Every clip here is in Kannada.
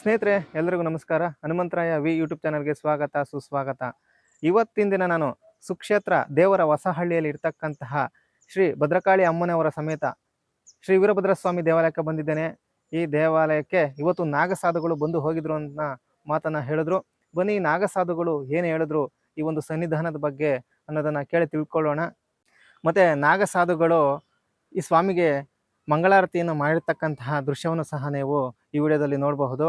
ಸ್ನೇಹಿತರೆ ಎಲ್ಲರಿಗೂ ನಮಸ್ಕಾರ. ಹನುಮಂತರಾಯ ವಿ ಯೂಟ್ಯೂಬ್ ಚಾನಲ್ಗೆ ಸ್ವಾಗತ, ಸುಸ್ವಾಗತ. ಇವತ್ತಿನ ದಿನ ನಾನು ಸುಕ್ಷೇತ್ರ ದೇವರ ಹೊಸಹಳ್ಳಿಯಲ್ಲಿ ಇರ್ತಕ್ಕಂತಹ ಶ್ರೀ ಭದ್ರಕಾಳಿ ಅಮ್ಮನವರ ಸಮೇತ ಶ್ರೀ ವೀರಭದ್ರ ಸ್ವಾಮಿ ದೇವಾಲಯಕ್ಕೆ ಬಂದಿದ್ದೇನೆ. ಈ ದೇವಾಲಯಕ್ಕೆ ಇವತ್ತು ನಾಗಸಾಧುಗಳು ಬಂದು ಹೋಗಿದ್ರು ಅಂತ ಮಾತನ್ನ ಹೇಳಿದ್ರು. ಬನ್ನಿ ನಾಗಸಾಧುಗಳು ಏನು ಹೇಳಿದ್ರು, ಈ ಒಂದು ಸನ್ನಿಧಾನದ ಬಗ್ಗೆ ಅನ್ನೋದನ್ನ ಕೇಳಿ ತಿಳ್ಕೊಳ್ಳೋಣ. ಮತ್ತೆ ನಾಗಸಾಧುಗಳು ಈ ಸ್ವಾಮಿಗೆ ಮಂಗಳಾರತಿಯನ್ನು ಮಾಡಿರ್ತಕ್ಕಂತಹ ದೃಶ್ಯವನ್ನು ಸಹ ನೀವು ಈ ವಿಡಿಯೋದಲ್ಲಿ ನೋಡಬಹುದು.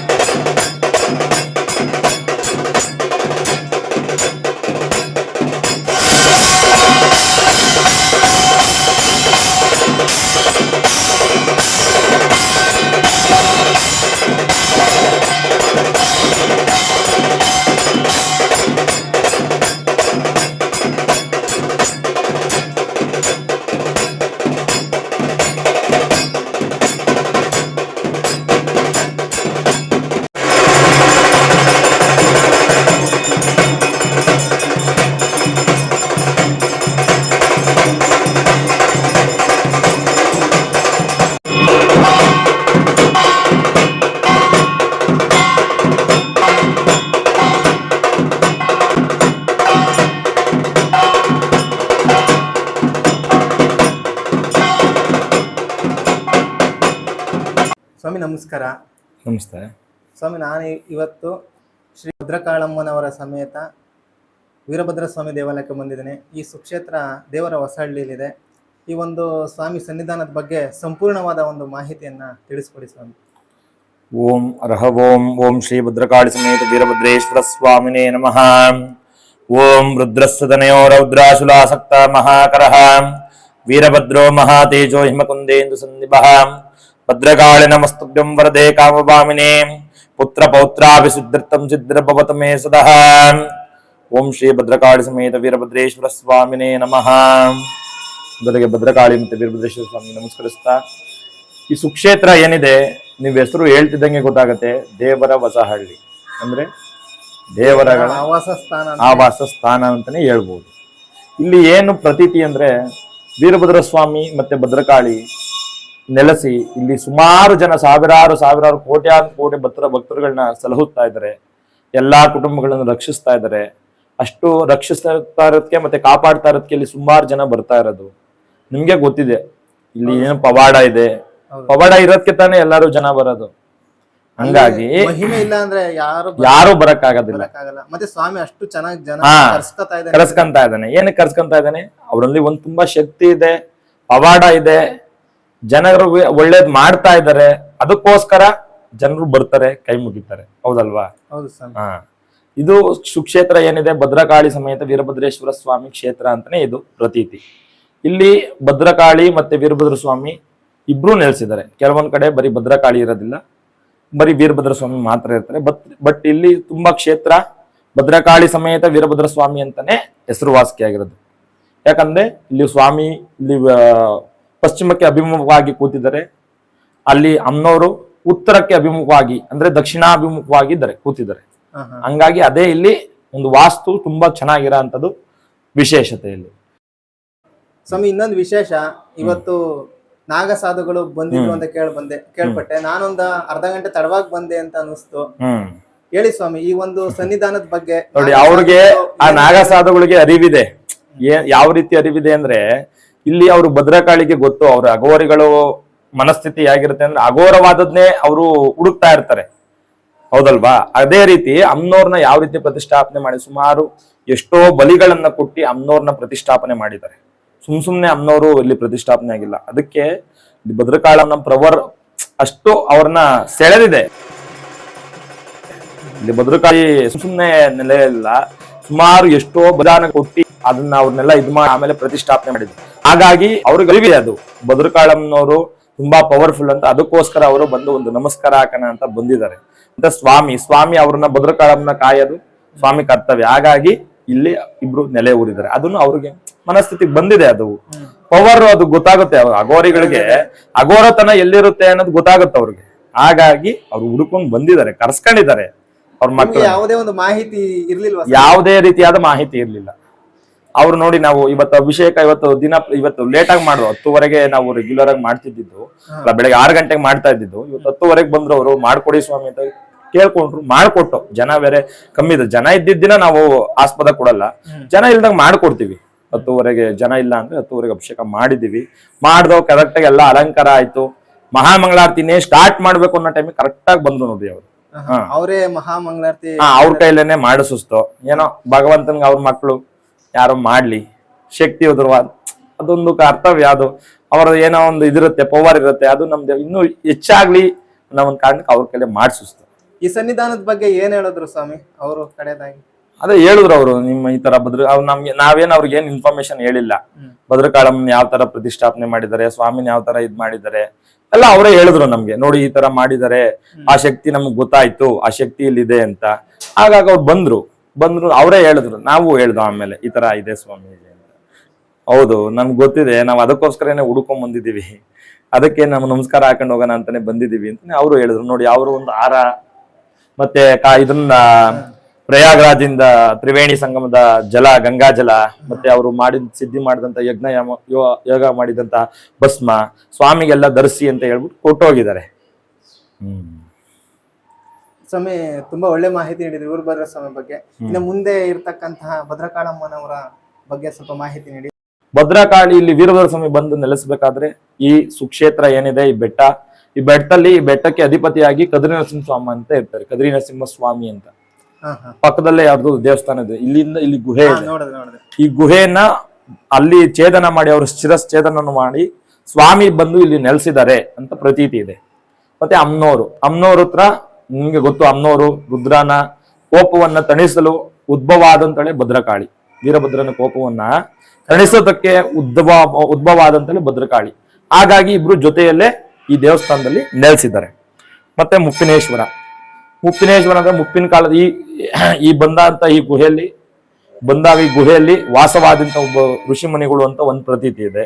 ಸ್ವಾಮಿ ನಮಸ್ಕಾರ. ನಮಸ್ತೆ. ಸ್ವಾಮಿ ನಾನು ಇವತ್ತು ಶ್ರೀ ಭದ್ರಕಾಳಮ್ಮನವರ ಸಮೇತ ವೀರಭದ್ರ ಸ್ವಾಮಿ ದೇವಾಲಯಕ್ಕೆ ಬಂದಿದ್ದೇನೆ. ಈ ಸುಕ್ಷೇತ್ರ ದೇವರ ಹೊಸಹಳ್ಳಿಯಲ್ಲಿದೆ ಈ ಒಂದು ಸ್ವಾಮಿ ಸನ್ನಿಧಾನದ ಬಗ್ಗೆ ಸಂಪೂರ್ಣವಾದ ಒಂದು ಮಾಹಿತಿಯನ್ನ ತಿಳಿಸ್ಕೊಡಿ ಸ್ವಾಮಿ. ಓಂ ಅರ್ಹ ಓಂ ಓಂ ಶ್ರೀ ಭದ್ರಕಾಳಿ ಸಮೇತ ವೀರಭದ್ರೇಶ್ವರ ಸ್ವಾಮಿನೇ ನಮಃ. ಓಂ ರುದ್ರಸ್ಸದನಯೋ ರೌದ್ರಾಶುಲಾಸಕ್ತ ಮಹಾಕರಃ. ವೀರಭದ್ರೋ ಮಹಾತೇಜೋ ಹಿಮಕುಂದೇಂದು ಸಂದಿಭಃ ಭದ್ರಕಾಳಿ ನಮಸ್ತುಭ್ಯಂ ವರದೇ ಕಾಮಭಾಮಿನೇ. ಪುತ್ರ ಪೌತ್ರಾಭಿಸಿದ್ಧರ್ಥಂ ಸಿದ್ಧರ್ಭವತ ಮೇ ಸದಃ. ಓಂ ಶ್ರೀ ಭದ್ರಕಾಳಿ ಸಮೇತ ವೀರಭದ್ರೇಶ್ವರ ಸ್ವಾಮಿನೇ ನಮಃ. ಮೊದಲಿಗೆ ಭದ್ರಕಾಳಿ ಮತ್ತೆ ವೀರಭದ್ರೇಶ್ವರ ಸ್ವಾಮಿ ನಮಸ್ಕರಿಸ್ತಾ ಈ ಸುಕ್ಷೇತ್ರ ಏನಿದೆ ನೀವು ಹೆಸರು ಹೇಳ್ತಿದ್ದಂಗೆ ಗೊತ್ತಾಗತ್ತೆ ದೇವರ ವಸಹಳ್ಳಿ. ಅಂದ್ರೆ ದೇವರಗಳ ಆವಾಸ ಸ್ಥಾನ ಆವಾಸ ಸ್ಥಾನ ಅಂತಾನೆ ಹೇಳ್ಬೋದು. ಇಲ್ಲಿ ಏನು ಪ್ರತೀತಿ ಅಂದ್ರೆ ವೀರಭದ್ರ ಸ್ವಾಮಿ ಮತ್ತೆ ಭದ್ರಕಾಳಿ ನೆಲೆಸಿ ಇಲ್ಲಿ ಸುಮಾರು ಜನ ಸಾವಿರಾರು ಸಾವಿರಾರು ಕೋಟ್ಯಾನು ಕೋಟಿ ಭಕ್ತರ ಭಕ್ತರುಗಳನ್ನ ಸಲಹುತ್ತಾ ಇದ್ದಾರೆ. ಎಲ್ಲಾ ಕುಟುಂಬಗಳನ್ನು ರಕ್ಷಿಸ್ತಾ ಇದ್ದಾರೆ. ಅಷ್ಟು ರಕ್ಷಿಸ್ತಾ ಇರೋದಕ್ಕೆ ಮತ್ತೆ ಕಾಪಾಡ್ತಾ ಇರೋದಕ್ಕೆ ಇಲ್ಲಿ ಸುಮಾರು ಜನ ಬರ್ತಾ ಇರೋದು. ನಿಮ್ಗೆ ಗೊತ್ತಿದೆ. ಇಲ್ಲಿ ಏನು ಪವಾಡ ಇದೆ. ಪವಾಡ ಇರೋದಕ್ಕೆ ತಾನೇ ಎಲ್ಲಾರು ಜನ ಬರೋದು. ಹಂಗಾಗಿ ಇಲ್ಲ ಅಂದ್ರೆ ಯಾರು ಯಾರು ಬರಕ್ ಆಗೋದಿಲ್ಲ. ಮತ್ತೆ ಸ್ವಾಮಿ ಅಷ್ಟು ಚೆನ್ನಾಗಿ ಜನ ಕರ್ಸ್ಕೊಂತ ಇದ್ದಾನೆ. ಏನಕ್ಕೆ ಕರ್ಸ್ಕೊಂತ ಇದ್ದಾನೆ? ಅವರಲ್ಲಿ ಒಂದ್ ತುಂಬಾ ಶಕ್ತಿ ಇದೆ ಪವಾಡ ಇದೆ. ಜನರು ಒಳ್ಳೇದ್ ಮಾಡ್ತಾ ಇದ್ದಾರೆ ಅದಕ್ಕೋಸ್ಕರ ಜನರು ಬರ್ತಾರೆ ಕೈ ಮುಗಿತಾರೆ. ಹೌದಲ್ವಾ? ಹೌದು ಸ್ವಾಮಿ ಹಾ. ಇದು ಸುಕ್ಷೇತ್ರ ಏನಿದೆ? ಭದ್ರಕಾಳಿ ಸಮೇತ ವೀರಭದ್ರೇಶ್ವರ ಸ್ವಾಮಿ ಕ್ಷೇತ್ರ ಅಂತಾನೆ ಇದು ಪ್ರತೀತಿ. ಇಲ್ಲಿ ಭದ್ರಕಾಳಿ ಮತ್ತೆ ವೀರಭದ್ರ ಸ್ವಾಮಿ ಇಬ್ರು ನೆಲೆಸಿದ್ದಾರೆ. ಕೆಲವೊಂದ್ ಕಡೆ ಬರೀ ಭದ್ರಕಾಳಿ ಇರೋದಿಲ್ಲ. ಬರೀ ವೀರಭದ್ರ ಸ್ವಾಮಿ ಮಾತ್ರ ಇರ್ತಾರೆ. ಬಟ್ ಬಟ್ ಇಲ್ಲಿ ತುಂಬಾ ಕ್ಷೇತ್ರ ಭದ್ರಕಾಳಿ ಸಮೇತ ವೀರಭದ್ರ ಸ್ವಾಮಿ ಅಂತಾನೆ ಹೆಸರುವಾಸಿಯಾಗಿರೋದು. ಯಾಕಂದ್ರೆ ಇಲ್ಲಿ ಸ್ವಾಮಿ ಇಲ್ಲಿ ಪಶ್ಚಿಮಕ್ಕೆ ಅಭಿಮುಖವಾಗಿ ಕೂತಿದ್ದಾರೆ. ಅಲ್ಲಿ ಅಮ್ಮನವರು ಉತ್ತರಕ್ಕೆ ಅಭಿಮುಖವಾಗಿ ಅಂದ್ರೆ ದಕ್ಷಿಣಾಭಿಮುಖವಾಗಿ ಇದ್ದಾರೆ ಕೂತಿದ್ದಾರೆ. ಹಂಗಾಗಿ ಅದೇ ಇಲ್ಲಿ ಒಂದು ವಾಸ್ತು ತುಂಬಾ ಚೆನ್ನಾಗಿರೋ ಅಂಥದ್ದು ವಿಶೇಷತೆ ಇಲ್ಲಿ ಸ್ವಾಮಿ ಇನ್ನೊಂದು ವಿಶೇಷ ಇವತ್ತು ನಾಗಸಾಧುಗಳು ಬಂದಿದ್ರು ಅಂತ ಕೇಳಿ ಬಂದೆ ಕೇಳ್ಪಟ್ಟೆ. ನಾನೊಂದ ಅರ್ಧ ಗಂಟೆ ತಡವಾಗಿ ಬಂದೆ ಅಂತ ಅನಿಸ್ತು ಹೇಳಿ ಸ್ವಾಮಿ ಈ ಒಂದು ಸನ್ನಿಧಾನದ ಬಗ್ಗೆ ನೋಡಿ ಅವ್ರಿಗೆ ಆ ನಾಗಸಾಧುಗಳಿಗೆ ಅರಿವಿದೆ. ಯಾವ ರೀತಿ ಅರಿವಿದೆ ಅಂದ್ರೆ ಇಲ್ಲಿ ಅವರು ಭದ್ರಕಾಳಿಗೆ ಗೊತ್ತು, ಅವ್ರ ಅಘೋರಿಗಳು ಮನಸ್ಥಿತಿ ಹೇಗಿರುತ್ತೆ ಅಂದ್ರೆ ಅಘೋರವಾದದ್ನೇ ಅವರು ಹುಡುಕ್ತಾ ಇರ್ತಾರೆ. ಹೌದಲ್ವಾ? ಅದೇ ರೀತಿ ಅಮ್ನೋರ್ನ ಯಾವ ರೀತಿ ಪ್ರತಿಷ್ಠಾಪನೆ ಮಾಡಿ, ಸುಮಾರು ಎಷ್ಟೋ ಬಲಿಗಳನ್ನ ಕೊಟ್ಟಿ ಅಮ್ನೋರ್ನ ಪ್ರತಿಷ್ಠಾಪನೆ ಮಾಡಿದ್ದಾರೆ. ಸುಮ್ ಸುಮ್ನೆ ಅಮ್ನೋರು ಇಲ್ಲಿ ಪ್ರತಿಷ್ಠಾಪನೆ ಆಗಿಲ್ಲ. ಅದಕ್ಕೆ ಭದ್ರಕಾಳನ ಪ್ರವರ್, ಅಷ್ಟು ಅವ್ರನ್ನ ಸೆಳೆದಿದೆ. ಇಲ್ಲಿ ಭದ್ರಕಾಳಿ ಸುಮ್ಮನೆ ನೆಲೆಯಲ್ಲ, ಸುಮಾರು ಎಷ್ಟೋ ಬಲಿದಾನ ಕೊಟ್ಟಿ ಅದನ್ನ ಅವ್ರನ್ನೆಲ್ಲ ಇದ್ ಮಾಡಿ ಆಮೇಲೆ ಪ್ರತಿಷ್ಠಾಪನೆ ಮಾಡಿದ್ರು. ಹಾಗಾಗಿ ಅವ್ರಿಗೆ ಅರಿವಿದೆ ಅದು. ಭದ್ರಕಾಳಮ್ಮನವರು ತುಂಬಾ ಪವರ್ಫುಲ್ ಅಂತ ಅದಕ್ಕೋಸ್ಕರ ಅವರು ಬಂದು ಒಂದು ನಮಸ್ಕಾರ ಹಾಕೋಣ ಅಂತ ಬಂದಿದ್ದಾರೆ. ಅಂತ ಸ್ವಾಮಿ ಸ್ವಾಮಿ ಅವ್ರನ್ನ ಭದ್ರಕಾಳಮ್ಮನ ಕಾಯೋದು ಸ್ವಾಮಿ ಕರ್ತವ್ಯ. ಹಾಗಾಗಿ ಇಲ್ಲಿ ಇಬ್ರು ನೆಲೆ ಊರಿದ್ದಾರೆ. ಅದನ್ನು ಅವ್ರಿಗೆ ಮನಸ್ಥಿತಿಗೆ ಬಂದಿದೆ ಅದು. ಪವರ್ ಅದು ಗೊತ್ತಾಗುತ್ತೆ ಅಗೋರಿಗಳಿಗೆ ಅಗೋರತನ ಎಲ್ಲಿರುತ್ತೆ ಅನ್ನೋದು ಗೊತ್ತಾಗುತ್ತೆ ಅವ್ರಿಗೆ. ಹಾಗಾಗಿ ಅವ್ರು ಹುಡುಕೊಂಡು ಬಂದಿದ್ದಾರೆ ಕರ್ಸ್ಕೊಂಡಿದ್ದಾರೆ ಅವ್ರ ಮಕ್ಕಳು ಯಾವುದೇ ಒಂದು ಮಾಹಿತಿ ಇರ್ಲಿಲ್ಲ ಯಾವುದೇ ರೀತಿಯಾದ ಮಾಹಿತಿ ಇರ್ಲಿಲ್ಲ. ಅವ್ರು ನೋಡಿ ನಾವು ಇವತ್ತು ಅಭಿಷೇಕ ಇವತ್ತು ದಿನ ಇವತ್ತು ಲೇಟ್ ಆಗಿ ಮಾಡುದು ಹತ್ತುವರೆಗೆ ನಾವು ರೆಗ್ಯುಲರ್ ಆಗಿ. ಅಲ್ಲ ಬೆಳಗ್ಗೆ ಆರು ಗಂಟೆಗೆ ಮಾಡ್ತಾ ಇದ್ದಿದ್ದು. ಇವತ್ತು ಹತ್ತುವರೆಗೆ ಬಂದ್ರು ಅವರು ಮಾಡ್ಕೊಡಿ ಸ್ವಾಮಿ ಅಂತ ಕೇಳ್ಕೊಂಡ್ರು ಮಾಡ್ಕೊಟ್ಟು. ಜನ ಬೇರೆ ಕಮ್ಮಿ ಇದೆ. ಜನ ಇದ್ದಿದ್ದ ದಿನ ನಾವು ಆಸ್ಪದ ಕೊಡಲ್ಲ. ಜನ ಇಲ್ದಂಗ್ ಮಾಡ್ಕೊಡ್ತೀವಿ. ಹತ್ತುವರೆಗೆ ಜನ ಇಲ್ಲ ಅಂದ್ರೆ ಹತ್ತುವರೆಗೆ ಅಭಿಷೇಕ ಮಾಡಿದೀವಿ. ಮಾಡ್ದೋ ಕರೆಕ್ಟ್ ಆಗಿ ಎಲ್ಲ ಅಲಂಕಾರ ಆಯ್ತು. ಮಹಾಮಂಗಳಾರತಿನೇ ಸ್ಟಾರ್ಟ್ ಮಾಡ್ಬೇಕು ಅನ್ನೋ ಟೈಮಿಗೆ ಕರೆಕ್ಟ್ ಆಗಿ ಬಂದ್ರು ನೋಡಿ ಅವ್ರು. ಅವರೇ ಮಹಾಮಂಗಳಾರತಿ ಅವ್ರ ಕೈಲೇನೆ ಮಾಡಿಸ್ತು ಏನೋ ಭಗವಂತನ್ಗೆ ಅವ್ರ ಮಕ್ಕಳು ಯಾರೋ ಮಾಡ್ಲಿ? ಶಕ್ತಿ ಹೋದ್ರವ ಅದೊಂದು ಕರ್ತವ್ಯ ಅದು. ಅವರ ಏನೋ ಒಂದು ಇದಿರುತ್ತೆ ಪವರ್ ಇರುತ್ತೆ ಅದು ನಮ್ದು. ಇನ್ನೂ ಹೆಚ್ಚಾಗ್ಲಿ ಅನ್ನೋ ಒಂದು ಕಾರಣಕ್ಕೆ ಅವ್ರ ಕಡೆ ಮಾಡಿಸುಸ್ತು ಈ ಸನ್ನಿಧಾನದ ಬಗ್ಗೆ ಏನ್ ಹೇಳಿದ್ರು ಸ್ವಾಮಿ ಅವರು ಕಡೆದಾಗಿ? ಅದೇ ಹೇಳಿದ್ರು ಅವರು ನಿಮ್ಮ ಈ ತರ ಭದ್ರ ಅವ್ರು ನಮ್ಗೆ ನಾವೇನ್ ಅವ್ರಿಗೆ ಏನ್ ಇನ್ಫಾರ್ಮೇಶನ್ ಹೇಳಿಲ್ಲ. ಭದ್ರಕಾಳಮ್ಮನ ಯಾವ ತರ ಪ್ರತಿಷ್ಠಾಪನೆ ಮಾಡಿದ್ದಾರೆ ಸ್ವಾಮಿನ ಯಾವ ತರ ಇದ್ ಮಾಡಿದ್ದಾರೆ ಎಲ್ಲ ಅವರೇ ಹೇಳಿದ್ರು ನಮ್ಗೆ. ನೋಡಿ ಈ ತರ ಮಾಡಿದ್ದಾರೆ ಆ ಶಕ್ತಿ ನಮ್ಗೆ ಗೊತ್ತಾಯ್ತು ಆ ಶಕ್ತಿ ಇಲ್ಲಿದೆ ಅಂತ. ಹಾಗಾಗಿ ಅವ್ರು ಬಂದ್ರು. ಬಂದ್ರು ಅವರೇ ಹೇಳಿದ್ರು, ನಾವು ಹೇಳ್ದೋ ಆಮೇಲೆ, ಈ ತರ ಇದೆ ಸ್ವಾಮೀಜಿ ಅಂತ. ಹೌದು ನಮ್ಗೆ ಗೊತ್ತಿದೆ, ನಾವು ಅದಕ್ಕೋಸ್ಕರನೇ ಹುಡ್ಕೊಂಡ್ ಬಂದಿದ್ದೀವಿ. ಅದಕ್ಕೆ ನಾವು ನಮಸ್ಕಾರ ಹಾಕೊಂಡು ಹೋಗೋಣ ಅಂತಾನೆ ಬಂದಿದ್ದೀವಿ ಅಂತಾನೆ ಅವರು ಹೇಳಿದ್ರು. ನೋಡಿ, ಅವರು ಒಂದು ಆರ, ಮತ್ತೆ ಕಾ, ಇದನ್ನ ಪ್ರಯಾಗ್ರಾಜಿಂದ ತ್ರಿವೇಣಿ ಸಂಗಮದ ಜಲ, ಗಂಗಾ ಜಲ, ಮತ್ತೆ ಅವರು ಮಾಡಿದ, ಸಿದ್ಧಿ ಮಾಡಿದಂತ ಯಜ್ಞ ಯೋಗ ಮಾಡಿದಂತ ಭಸ್ಮ, ಸ್ವಾಮಿಗೆಲ್ಲ ಧರಿಸಿ ಅಂತ ಹೇಳ್ಬಿಟ್ಟು ಕೊಟ್ಟೋಗಿದ್ದಾರೆ. ಹ್ಮ್. ಸ್ವಾಮಿ ತುಂಬಾ ಒಳ್ಳೆ ಮಾಹಿತಿ ನೀಡಿದ್ರು ವೀರಭದ್ರ ಸ್ವಾಮಿ ಬಗ್ಗೆ. ಇನ್ನು ಮುಂದೆ ಇರ್ತಕ್ಕಂತಹ ಭದ್ರಕಾಳಮ್ಮನವರ ಬಗ್ಗೆ ಸ್ವಲ್ಪ ಮಾಹಿತಿ ನೀಡಿ. ಭದ್ರಕಾಳಿ ಇಲ್ಲಿ ವೀರಭದ್ರ ಸ್ವಾಮಿ ಬಂದು ನೆಲೆಸಬೇಕಾದ್ರೆ ಈ ಸುಕ್ಷೇತ್ರ ಏನಿದೆ ಈ ಬೆಟ್ಟ ಈ ಬೆಟ್ಟದಲ್ಲಿ ಈ ಬೆಟ್ಟಕ್ಕೆ ಅಧಿಪತಿಯಾಗಿ ಕದ್ರಿ ನರಸಿಂಹ ಸ್ವಾಮಿ ಅಂತ ಇರ್ತಾರೆ ಕದ್ರಿ ನರಸಿಂಹ ಸ್ವಾಮಿ ಅಂತ. ಪಕ್ಕದಲ್ಲೇ ಯಾರ್ದು ದೇವಸ್ಥಾನ ಇದೆ ಇಲ್ಲಿಂದ ಇಲ್ಲಿ ಗುಹೆ ಈ ಗುಹೆಯನ್ನ ಅಲ್ಲಿ ಛೇದನ ಮಾಡಿ ಅವರು ಶಿರಶ್ಛೇದನ ಮಾಡಿ ಸ್ವಾಮಿ ಬಂದು ಇಲ್ಲಿ ನೆಲೆಸಿದ್ದಾರೆ ಅಂತ ಪ್ರತೀತಿ ಇದೆ. ಮತ್ತೆ ಅಮ್ನೋರು ಅಮ್ನೋರ್ ಹತ್ರ ನಿಮ್ಗೆ ಗೊತ್ತು, ಅಮ್ನೋರು, ರುದ್ರನ ಕೋಪವನ್ನ ತಣಿಸಲು ಉದ್ಭವ ಆದಂತಳೆ ಭದ್ರಕಾಳಿ. ವೀರಭದ್ರನ ಕೋಪವನ್ನ ತಣಿಸೋದಕ್ಕೆ ಉದ್ಭವ ಉದ್ಭವ ಆದಂತಳೆ ಭದ್ರಕಾಳಿ. ಹಾಗಾಗಿ ಇಬ್ರು ಜೊತೆಯಲ್ಲೇ ಈ ದೇವಸ್ಥಾನದಲ್ಲಿ ನೆಲೆಸಿದ್ದಾರೆ. ಮತ್ತೆ ಮುಪ್ಪಿನೇಶ್ವರ. ಮುಪ್ಪಿನೇಶ್ವರ ಅಂದ್ರೆ ಮುಪ್ಪಿನ ಕಾಲದ ಈ ಈ ಬಂದ ಅಂತ ಈ ಗುಹೆಯಲ್ಲಿ, ಬಂದಾಗ ಈ ಗುಹೆಯಲ್ಲಿ ವಾಸವಾದಂತ ಒಬ್ಬ ಋಷಿ ಮುನಿಗಳು ಅಂತ ಒಂದು ಪ್ರತೀತಿ ಇದೆ.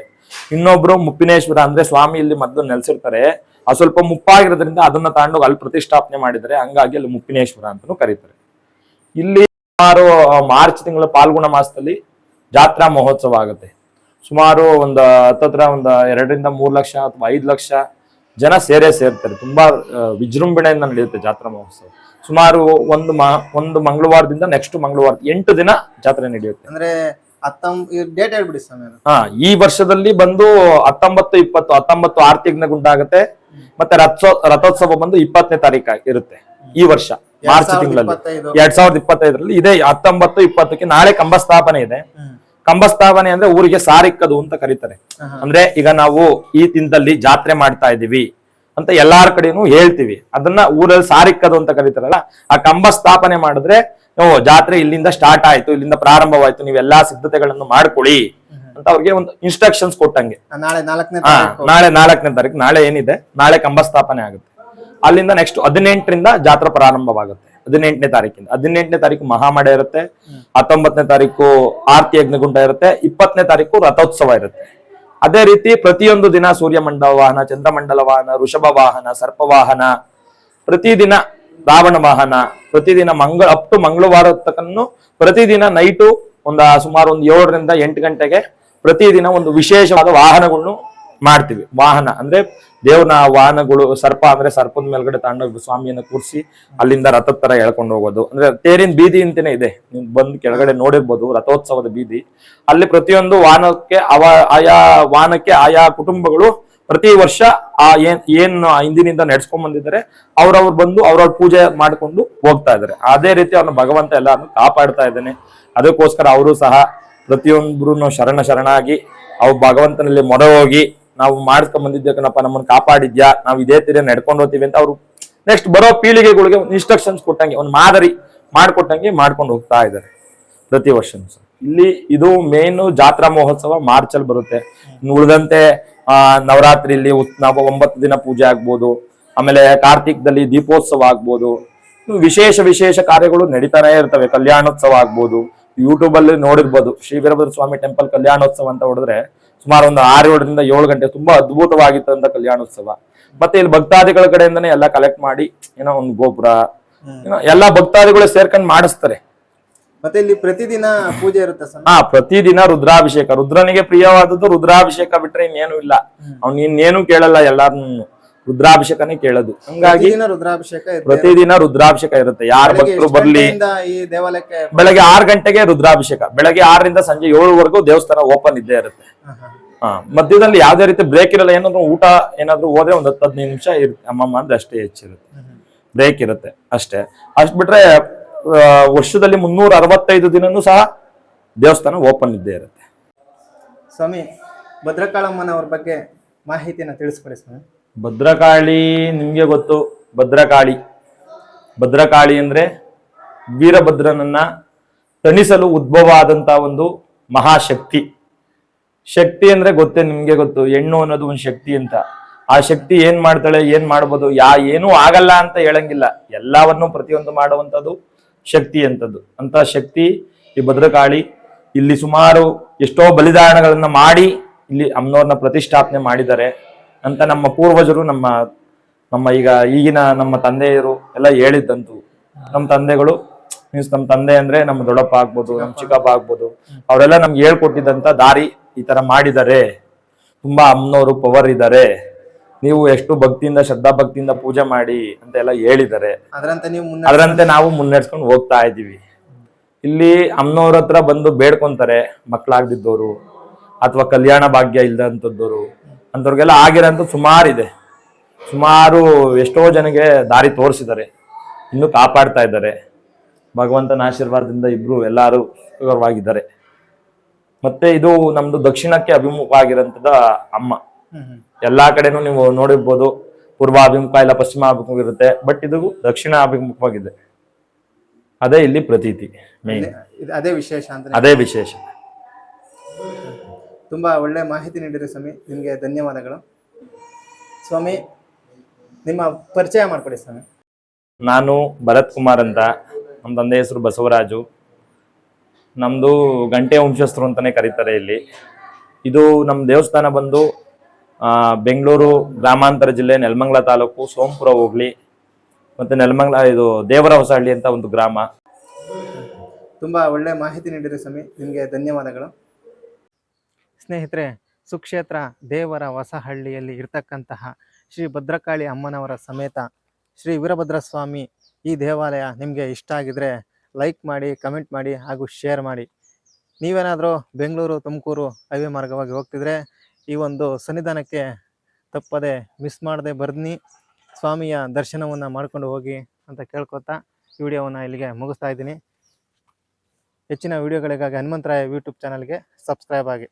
ಇನ್ನೊಬ್ರು ಮುಪ್ಪಿನೇಶ್ವರ ಅಂದ್ರೆ ಸ್ವಾಮಿ ಇಲ್ಲಿ ಮೊದಲು ನೆಲೆಸಿರ್ತಾರೆ. ಆ ಸ್ವಲ್ಪ ಮುಪ್ಪಾಗಿರೋದ್ರಿಂದ ಅದನ್ನ ತಗೊಂಡು ಅಲ್ಲಿ ಪ್ರತಿಷ್ಠಾಪನೆ ಮಾಡಿದರೆ ಹಂಗಾಗಿ ಅಲ್ಲಿ ಮುಪ್ಪಿನೇಶ್ವರ ಅಂತಾನು ಕರೀತಾರೆ. ಇಲ್ಲಿ ಸುಮಾರು ಮಾರ್ಚ್ ತಿಂಗಳ ಪಾಲ್ಗುಣ ಮಾಸದಲ್ಲಿ ಜಾತ್ರಾ ಮಹೋತ್ಸವ ಆಗುತ್ತೆ. ಸುಮಾರು ಒಂದು ಹತ್ತತ್ರ ಒಂದು ಎರಡರಿಂದ ಮೂರು ಲಕ್ಷ ಅಥವಾ ಐದು ಲಕ್ಷ ಜನ ಸೇರೇ ಸೇರ್ತಾರೆ. ತುಂಬಾ ವಿಜೃಂಭಣೆಯಿಂದ ನಡೆಯುತ್ತೆ ಜಾತ್ರಾ ಮಹೋತ್ಸವ. ಸುಮಾರು ಒಂದು ಒಂದು ಮಂಗಳವಾರದಿಂದ ನೆಕ್ಸ್ಟ್ ಮಂಗಳವಾರ ಎಂಟು ದಿನ ಜಾತ್ರೆ ನಡೆಯುತ್ತೆ. ಅಂದ್ರೆ ಡೇಟ್ ಹೇಳ್ಬಿಡಿ ಹಾ ಈ ವರ್ಷದಲ್ಲಿ ಬಂದು ಹತ್ತೊಂಬತ್ತು ಇಪ್ಪತ್ತು ಹತ್ತೊಂಬತ್ತು ಆರ್ತಿಗ್ನ ಗುಂಡಾಗುತ್ತೆ ಮತ್ತೆ ರಥೋ ರಥೋತ್ಸವ ಬಂದು ಇಪ್ಪತ್ತನೇ ತಾರೀಕು ಇರುತ್ತೆ ಈ ವರ್ಷ ಮಾರ್ಚ್ ತಿಂಗಳಲ್ಲಿ. ಎರಡ್ ಸಾವಿರದ ಇಪ್ಪತ್ತೈದರಲ್ಲಿ ಇದೆ ಹತ್ತೊಂಬತ್ತು ಇಪ್ಪತ್ತಕ್ಕೆ ನಾಳೆ ಕಂಬ ಸ್ಥಾಪನೆ ಇದೆ. ಕಂಬ ಸ್ಥಾಪನೆ ಅಂದ್ರೆ ಊರಿಗೆ ಸಾರಿಕ್ಕದು ಅಂತ ಕರೀತಾರೆ. ಅಂದ್ರೆ ಈಗ ನಾವು ಈ ದಿನದಲ್ಲಿ ಜಾತ್ರೆ ಮಾಡ್ತಾ ಇದೀವಿ ಅಂತ ಎಲ್ಲಾರ ಕಡೆನೂ ಹೇಳ್ತೀವಿ. ಅದನ್ನ ಊರಲ್ಲಿ ಸಾರಿಕ್ಕದು ಅಂತ ಕರೀತಾರಲ್ಲ ಆ ಕಂಬ ಸ್ಥಾಪನೆ ಮಾಡಿದ್ರೆ ಜಾತ್ರೆ ಇಲ್ಲಿಂದ ಸ್ಟಾರ್ಟ್ ಆಯ್ತು ಇಲ್ಲಿಂದ ಪ್ರಾರಂಭವಾಯ್ತು ಎಲ್ಲಾ ಸಿದ್ಧತೆಗಳನ್ನು ಮಾಡ್ಕೊಳ್ಳಿ ಅಂತ ಅವ್ರಿಗೆ ಒಂದು ಇನ್ಸ್ಟ್ರಕ್ಷನ್ಸ್ ಕೊಟ್ಟಂಗೆ. ನಾಳೆ ನಾಲ್ಕನೇ ನಾಳೆ ನಾಲ್ಕನೇ ತಾರೀಕು ನಾಳೆ ಏನಿದೆ ನಾಳೆ ಕಂಬ ಸ್ಥಾಪನೆ ಆಗುತ್ತೆ. ಅಲ್ಲಿಂದ ನೆಕ್ಸ್ಟ್ ಹದಿನೆಂಟರಿಂದ ಜಾತ್ರಾ ಪ್ರಾರಂಭವಾಗುತ್ತೆ ಹದಿನೆಂಟನೇ ತಾರೀಕಿಂದ. ಹದಿನೆಂಟನೇ ತಾರೀಕು ಮಹಾಮಡೆ ಇರುತ್ತೆ ಹತ್ತೊಂಬತ್ತನೇ ತಾರೀಕು ಆರತಿ ಯಜ್ಞಗುಂಡ ಇರುತ್ತೆ ಇಪ್ಪತ್ತನೇ ತಾರೀಕು ರಥೋತ್ಸವ ಇರುತ್ತೆ. ಅದೇ ರೀತಿ ಪ್ರತಿಯೊಂದು ದಿನ ಸೂರ್ಯಮಂಡಲ ವಾಹನ ಚಂದ್ರಮಂಡಲ ವಾಹನ ವೃಷಭ ವಾಹನ ಸರ್ಪ ವಾಹನ ಪ್ರತಿದಿನ ರಾವಣ ವಾಹನ ಪ್ರತಿದಿನ ಮಂಗಳ ಅಪ್ ಟು ಮಂಗಳವಾರ ತಕ್ಕನ್ನು ಪ್ರತಿದಿನ ನೈಟು ಒಂದ ಸುಮಾರು ಒಂದು ಏಳರಿಂದ ಎಂಟು ಗಂಟೆಗೆ ಪ್ರತಿದಿನ ಒಂದು ವಿಶೇಷವಾದ ವಾಹನಗಳನ್ನು ಮಾಡ್ತೀವಿ. ವಾಹನ ಅಂದ್ರೆ ದೇವ್ರನ ವಾಹನಗಳು ಸರ್ಪ ಅಂದ್ರೆ ಸರ್ಪದ ಮೇಲ್ಗಡೆ ತಗೊಂಡೋಗಿ ಸ್ವಾಮಿಯನ್ನ ಕೂರಿಸಿ ಅಲ್ಲಿಂದ ರಥದ ತರ ಎಳ್ಕೊಂಡು ಹೋಗೋದು. ಅಂದ್ರೆ ತೇರಿನ ಬೀದಿ ಅಂತಾನೆ ಇದೆ. ನೀವು ಬಂದು ಕೆಳಗಡೆ ನೋಡಿರ್ಬೋದು ರಥೋತ್ಸವದ ಬೀದಿ. ಅಲ್ಲಿ ಪ್ರತಿಯೊಂದು ವಾಹನಕ್ಕೆ ಅವ, ಆಯಾ ವಾಹನಕ್ಕೆ ಆಯಾ ಕುಟುಂಬಗಳು ಪ್ರತಿ ವರ್ಷ ಆ ಏನ್ ಏನ್ ಹಿಂದಿನಿಂದ ನಡ್ಸ್ಕೊಂಡ್ ಬಂದಿದ್ದಾರೆ, ಅವ್ರವ್ರು ಬಂದು ಅವ್ರವ್ರ ಪೂಜೆ ಮಾಡ್ಕೊಂಡು ಹೋಗ್ತಾ ಇದಾರೆ ಅದೇ ರೀತಿ ಅವ್ರನ್ನ ಭಗವಂತ ಎಲ್ಲಾರನ್ನು ಕಾಪಾಡ್ತಾ ಇದ್ದಾನೆ. ಅದಕ್ಕೋಸ್ಕರ ಅವರು ಸಹ ಪ್ರತಿಯೊಬ್ಬರು ಶರಣ ಶರಣಾಗಿ ಅವ್ ಭಗವಂತನಲ್ಲಿ ಮೊರೆ ಹೋಗಿ ನಾವು ಮಾಡ್ಕೊಂಡ್ ಬಂದಿದ್ದೆ ಕಣಪ್ಪ, ನಮ್ಮನ್ನ ಕಾಪಾಡಿದ್ಯಾ? ನಾವು ಇದೇ ತೀರ ನಡ್ಕೊಂಡು ಹೋಗ್ತೀವಿ ಅಂತ ಅವ್ರು ನೆಕ್ಸ್ಟ್ ಬರೋ ಪೀಳಿಗೆಗಳಿಗೆ ಒಂದು ಇನ್ಸ್ಟ್ರಕ್ಷನ್ಸ್ ಕೊಟ್ಟಂಗೆ, ಒಂದು ಮಾದರಿ ಮಾಡ್ಕೊಟ್ಟಂಗೆ ಮಾಡ್ಕೊಂಡು ಹೋಗ್ತಾ ಇದ್ದಾರೆ ಪ್ರತಿ ವರ್ಷ ಇಲ್ಲಿ ಇದು ಮೇನ್ ಜಾತ್ರಾ ಮಹೋತ್ಸವ ಮಾರ್ಚ್ ಅಲ್ಲಿ ಬರುತ್ತೆ. ಉಳಿದಂತೆ ಆ ನವರಾತ್ರಿಯಲ್ಲಿ ನಾವು ಒಂಬತ್ತು ದಿನ ಪೂಜೆ ಆಗ್ಬೋದು ಆಮೇಲೆ ಕಾರ್ತಿಕದಲ್ಲಿ ದೀಪೋತ್ಸವ ಆಗ್ಬೋದು. ವಿಶೇಷ ವಿಶೇಷ ಕಾರ್ಯಗಳು ನಡೀತಾನೆ ಇರ್ತವೆ. ಕಲ್ಯಾಣೋತ್ಸವ ಆಗ್ಬೋದು. ಯೂಟ್ಯೂಬ್ ಅಲ್ಲಿ ನೋಡಿರ್ಬೋದು. ಶ್ರೀ ವೀರಭದ್ರ ಸ್ವಾಮಿ ಟೆಂಪಲ್ ಕಲ್ಯಾಣೋತ್ಸವ ಅಂತ ಹೊಡೆದ್ರೆ ಸುಮಾರು ಒಂದು ಆರು ಏಳರಿಂದ ಏಳು ಗಂಟೆ ತುಂಬಾ ಅದ್ಭುತವಾಗಿತ್ತಂತ ಕಲ್ಯಾಣೋತ್ಸವ. ಮತ್ತೆ ಇಲ್ಲಿ ಭಕ್ತಾದಿಗಳ ಕಡೆಯಿಂದನೇ ಎಲ್ಲ ಕಲೆಕ್ಟ್ ಮಾಡಿ ಏನೋ ಒಂದು ಗೋಪುರ ಏನೋ ಎಲ್ಲಾ ಭಕ್ತಾದಿಗಳು ಸೇರ್ಕೊಂಡು ಮಾಡಿಸ್ತಾರೆ. ಮತ್ತೆ ಇಲ್ಲಿ ಪ್ರತಿದಿನ ಪೂಜೆ ಇರುತ್ತೆ ಹಾ ಪ್ರತಿದಿನ ರುದ್ರಾಭಿಷೇಕ. ರುದ್ರನಿಗೆ ಪ್ರಿಯವಾದದ್ದು ರುದ್ರಾಭಿಷೇಕ ಬಿಟ್ರೆ ಇನ್ನೇನು ಇಲ್ಲ. ಅವ್ನು ಇನ್ನೇನು ಕೇಳಲ್ಲ ಎಲ್ಲಾರ್ನು ರುದ್ರಾಭಿಷೇಕನೇ ಕೇಳೋದು. ಹಂಗಾಗಿ ಪ್ರತಿದಿನ ರುದ್ರಾಭಿಷೇಕ ಇರುತ್ತೆ. ಪ್ರತಿದಿನ ರುದ್ರಾಭಿಷೇಕ ಇರುತ್ತೆ. ಯಾರು ಬೆಳಗ್ಗೆ ಭಕ್ತರು ಎಷ್ಟು ಬರ್ಲಿ? ಗಂಟೆಯಿಂದ ಈ ದೇವಾಲಯಕ್ಕೆ ಬೆಳಗ್ಗೆ ಆರು ಗಂಟೆಗೆ ರುದ್ರಾಭಿಷೇಕ. ಬೆಳಗ್ಗೆ ಆರರಿಂದ ಸಂಜೆ ಏಳುವರೆಗೂ ದೇವಸ್ಥಾನ ಓಪನ್ ಇದ್ದೇ ಇರುತ್ತೆ. ಹಾ, ಹಾ. ಹಾ ಮಧ್ಯದಲ್ಲಿ ಯಾವ್ದೇ ರೀತಿ ಬ್ರೇಕ್ ಇರಲ್ಲ ಏನಾದ್ರು ಊಟ ಏನಾದ್ರು ಹೋದ್ರೆ ಒಂದ್ ಹತ್ತು ಹದಿನೈದು ನಿಮಿಷ ಇರುತ್ತೆ. ಅಮ್ಮಮ್ಮ ಅಂದ್ರೆ ಅಷ್ಟೇ ಹೆಚ್ಚಿರುತ್ತೆ. ಬ್ರೇಕ್ ಇರುತ್ತೆ ಅಷ್ಟೇ. ಅಷ್ಟ್ ಬಿಟ್ರೆ ವರ್ಷದಲ್ಲಿ ಮುನ್ನೂರ ಅರವತ್ತೈದು ದಿನನೂ ಸಹ ದೇವಸ್ಥಾನ ಓಪನ್ ಇದ್ದೇ ಇರುತ್ತೆ. ಸ್ವಾಮಿ ಭದ್ರಕಾಳಮ್ಮನವ್ರ ಬಗ್ಗೆ ಮಾಹಿತಿನ ತಿಳಿಸ್ಕೊಡಿ ಸ್ವಾಮಿ. ಭದ್ರಕಾಳಿ ನಿಮಗೆ ಗೊತ್ತು ಭದ್ರಕಾಳಿ. ಭದ್ರಕಾಳಿ ಅಂದರೆ ವೀರಭದ್ರನನ್ನ ತಣಿಸಲು ಉದ್ಭವ ಆದಂಥ ಒಂದು ಮಹಾಶಕ್ತಿ. ಶಕ್ತಿ ಅಂದರೆ ಗೊತ್ತೇ ನಿಮಗೆ ಗೊತ್ತು ಹೆಣ್ಣು ಅನ್ನೋದು ಒಂದು ಶಕ್ತಿ ಅಂತ. ಆ ಶಕ್ತಿ ಏನು ಮಾಡ್ತಾಳೆ ಏನು ಮಾಡ್ಬೋದು ಯಾ ಏನೂ ಆಗಲ್ಲ ಅಂತ ಹೇಳಂಗಿಲ್ಲ. ಎಲ್ಲವನ್ನು ಪ್ರತಿಯೊಂದು ಮಾಡುವಂಥದ್ದು ಶಕ್ತಿ ಅಂತದ್ದು ಅಂತ ಶಕ್ತಿ ಈ ಭದ್ರಕಾಳಿ ಇಲ್ಲಿ ಸುಮಾರು ಎಷ್ಟೋ ಬಲಿದಾನಗಳನ್ನ ಮಾಡಿ ಇಲ್ಲಿ ಅಮ್ಮನವ್ರನ್ನ ಪ್ರತಿಷ್ಠಾಪನೆ ಮಾಡಿದ್ದಾರೆ. ಅಂತ ನಮ್ಮ ಪೂರ್ವಜರು, ನಮ್ಮ ನಮ್ಮ ಈಗ ಈಗಿನ ನಮ್ಮ ತಂದೆಯರು ಎಲ್ಲ ಹೇಳಿದ್ದಂತು. ನಮ್ಮ ತಂದೆಗಳು ಮೀನ್ಸ್ ನಮ್ಮ ತಂದೆ ಅಂದ್ರೆ ನಮ್ಮ ದೊಡ್ಡಪ್ಪ ಆಗ್ಬೋದು, ನಮ್ಮ ಚಿಕ್ಕಪ್ಪ ಆಗ್ಬೋದು, ಅವರೆಲ್ಲ ನಮ್ಗೆ ಹೇಳ್ಕೊಟ್ಟಿದ್ದಂತ ದಾರಿ ಈ ತರ ಮಾಡಿದ್ದಾರೆ. ತುಂಬಾ ಅಮ್ಮನವರು ಪವರ್ ಇದ್ದಾರೆ. ನೀವು ಎಷ್ಟು ಭಕ್ತಿಯಿಂದ ಶ್ರದ್ಧಾ ಭಕ್ತಿಯಿಂದ ಪೂಜೆ ಮಾಡಿ ಅಂತ ಎಲ್ಲ ಹೇಳಿದ್ದಾರೆ ಅದರಂತೆ ನೀವು ಮುನ್ನ ಅದರಂತೆ ನಾವು ಮುನ್ನಡೆಸ್ಕೊಂಡು ಹೋಗ್ತಾ ಇದ್ದೀವಿ. ಇಲ್ಲಿ ಅಮ್ಮನವ್ರ ಹತ್ರ ಬಂದು ಬೇಡ್ಕೊಂತಾರೆ ಮಕ್ಕಳಾಗ್ದಿದ್ದವರು ಅಥವಾ ಕಲ್ಯಾಣ ಭಾಗ್ಯ ಇಲ್ದಂಥದ್ದವರು ಅಂಥವ್ರಿಗೆಲ್ಲ ಆಗಿರೋಂಥ ಸುಮಾರು ಇದೆ. ಸುಮಾರು ಎಷ್ಟೋ ಜನಗೆ ದಾರಿ ತೋರಿಸಿದ್ದಾರೆ. ಇನ್ನು ಕಾಪಾಡ್ತಾ ಇದ್ದಾರೆ. ಭಗವಂತನ ಆಶೀರ್ವಾದದಿಂದ ಇಬ್ರು ಎಲ್ಲರೂ ಸುಖವಾಗಿದ್ದಾರೆ. ಮತ್ತೆ ಇದು ನಮ್ದು ದಕ್ಷಿಣಕ್ಕೆ ಅಭಿಮುಖವಾಗಿರೋಂಥದ್ದು ಅಮ್ಮ. ಎಲ್ಲಾ ಕಡೆನೂ ನೀವು ನೋಡಿರ್ಬೋದು. ಪೂರ್ವಾಭಿಮುಖ ಇಲ್ಲ ಪಶ್ಚಿಮ ಅಭಿಮುಖ ಇರುತ್ತೆ. ಬಟ್ ಇದು ದಕ್ಷಿಣ ಅಭಿಮುಖವಾಗಿದೆ. ಅದೇ ಇಲ್ಲಿ ಪ್ರತೀತಿ ಮೇನ್ ಅದೇ ವಿಶೇಷ ಅಂತ ಅದೇ ವಿಶೇಷ. ತುಂಬಾ ಒಳ್ಳೆ ಮಾಹಿತಿ ನೀಡಿರಿ ಸ್ವಾಮಿ. ನಿಮಗೆ ಧನ್ಯವಾದಗಳು. ಸ್ವಾಮಿ ನಿಮ್ಮ ಪರಿಚಯ ಮಾಡ್ಕೊಡಿ ಸ್ವಾಮಿ. ನಾನು ಭರತ್ ಕುಮಾರ್ ಅಂತ. ನಮ್ಮ ತಂದೆ ಹೆಸರು ಬಸವರಾಜು. ನಮ್ಮದು ಗಂಟೆ ವಂಶಸ್ಥರು ಅಂತಾನೆ ಕರೀತಾರೆ ಇಲ್ಲಿ. ಇದು ನಮ್ಮ ದೇವಸ್ಥಾನ ಬಂದು ಬೆಂಗಳೂರು ಗ್ರಾಮಾಂತರ ಜಿಲ್ಲೆ ನೆಲಮಂಗಲ ತಾಲೂಕು ಸೋಮಪುರ ಹೋಗ್ಲಿ ಮತ್ತು ನೆಲಮಂಗಲ ಇದು ದೇವರ ಹೊಸಹಳ್ಳಿ ಅಂತ ಒಂದು ಗ್ರಾಮ. ತುಂಬಾ ಒಳ್ಳೆ ಮಾಹಿತಿ ನೀಡಿರಿ ಸ್ವಾಮಿ. ನಿಮಗೆ ಧನ್ಯವಾದಗಳು. ಸ್ನೇಹಿತರೆ ಸುಕ್ಷೇತ್ರ ದೇವರ ಹೊಸಹಳ್ಳಿಯಲ್ಲಿ ಇರ್ತಕ್ಕಂತಹ ಶ್ರೀ ಭದ್ರಕಾಳಿ ಅಮ್ಮನವರ ಸಮೇತ ಶ್ರೀ ವೀರಭದ್ರ ಸ್ವಾಮಿ ಈ ದೇವಾಲಯ ನಿಮಗೆ ಇಷ್ಟ ಆಗಿದ್ರೆ ಲೈಕ್ ಮಾಡಿ ಕಮೆಂಟ್ ಮಾಡಿ ಹಾಗೂ ಶೇರ್ ಮಾಡಿ. ನೀವೇನಾದರೂ ಬೆಂಗಳೂರು ತುಮಕೂರು ಹೈವೇ ಮಾರ್ಗವಾಗಿ ಹೋಗ್ತಿದ್ರೆ ಈ ಒಂದು ಸನ್ನಿಧಾನಕ್ಕೆ ತಪ್ಪದೆ ಮಿಸ್ ಮಾಡದೆ ಬರ್ನಿ ಸ್ವಾಮಿಯ ದರ್ಶನವನ್ನು ಮಾಡ್ಕೊಂಡು ಹೋಗಿ ಅಂತ ಕೇಳ್ಕೊತಾ ವಿಡಿಯೋವನ್ನು ಇಲ್ಲಿಗೆ ಮುಗಿಸ್ತಾ ಇದ್ದೀನಿ. ಹೆಚ್ಚಿನ ವಿಡಿಯೋಗಳಿಗಾಗಿ ಹನುಮಂತರಾಯ ಯೂಟ್ಯೂಬ್ ಚಾನಲ್ಗೆ ಸಬ್ಸ್ಕ್ರೈಬ್ ಆಗಿ.